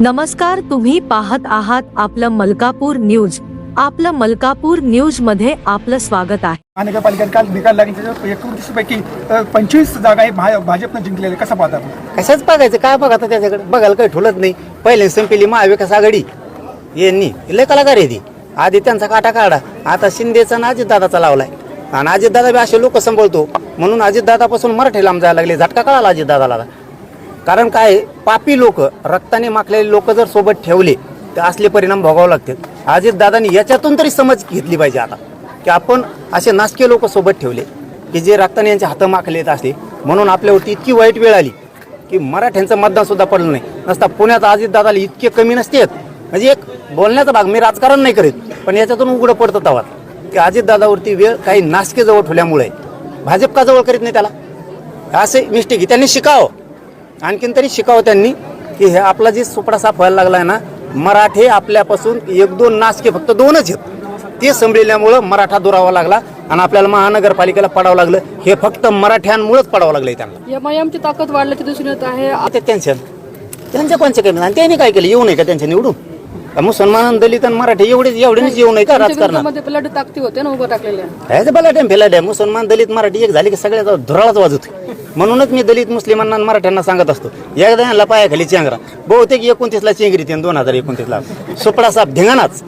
नमस्कार तुम्ही पाहत आहात आपलं मलकापूर न्यूज. आपलं मलकापूर न्यूजमध्ये आपलं स्वागत आहे. महानगरपालिकेने काल निकाल लागला एकोणतीस पैकी पंचवीस जागा हे भाजपनं जिंकलेले. कसं पाहता आपण? कशाच बघायचं? काय बघा आता त्याच्याकडे? बघायला काही ठुलत नाही. पहिले संपेली महाविकास आघाडी. यांनी लय कलाकार आहे ती आधी त्यांचा काटा काढा. आता शिंदेचा ना अजितदादाचा लावलाय. आणि अजितदादा बी असे लोक सांभाळतो म्हणून अजितदादापासून मराठी लांब जायला लागले. झटका कळाला अजितदादाला. कारण काय पापी लोक रक्ताने माखलेले लोक जर सोबत ठेवले तर असले परिणाम भोगावे लागतात अजितदादांनी याच्यातून तरी समज घेतली पाहिजे आता. की आपण असे नासके लोक सोबत ठेवले की जे रक्ताने यांचे हात माखले येत असते म्हणून आपल्यावरती इतकी वाईट वेळ आली की मराठ्यांचं मतदान सुद्धा पडलं नाही. नसता पुण्यात अजितदादाला इतके कमी नसते म्हणजे एक बोलण्याचा भाग मी राजकारण नाही करीत पण याच्यातून उघडं पडतं तवात. की अजितदादावरती वेळ काही नासकेजवळ ठेवल्यामुळे भाजप का जवळ करीत नाही त्याला. असे मिस्टेक त्यांनी शिकावं. आणखीन तरी शिकावं त्यांनी की हे आपला जे सुपडा साफ व्हायला लागलाय ना मराठे आपल्यापासून एक दोन नासके फक्त दोनच आहेत. ते संभळल्यामुळं मराठा दुरावा लागला आणि आपल्याला महानगरपालिकेला पडावं लागलं. हे फक्त मराठ्यांमुळेच पडावं लागलंय त्यांना. एमआयएमची ताकद वाढल्याची दिसून येत आहे. ते टेन्शन त्यांचं कोणचं काही नाही आणि त्यांनी काय केलं? येऊ नये का त्यांच्या निवडून? मुसलमान दलित आणि मराठी एवढेच एवढेच येऊ नये का त्यांच्या राजकारणात? विरोधामध्ये पलट ताकदी होते ना उभं टाकलेल्या ह्याचं बलाट्या फेलाट्या मुसलमान दलित मराठी एक झाली की सगळ्याचा धुराळाच वाजत म्हणूनच मी दलित मुस्लिमांना आणि मराठ्यांना सांगत असतो एकदा यांना पायाखाली चेंगरा. बहुतेक एकोणतीसला चेंगरी दोन हजार एकोणतीसला. सुपडा साप धिंगाणाच.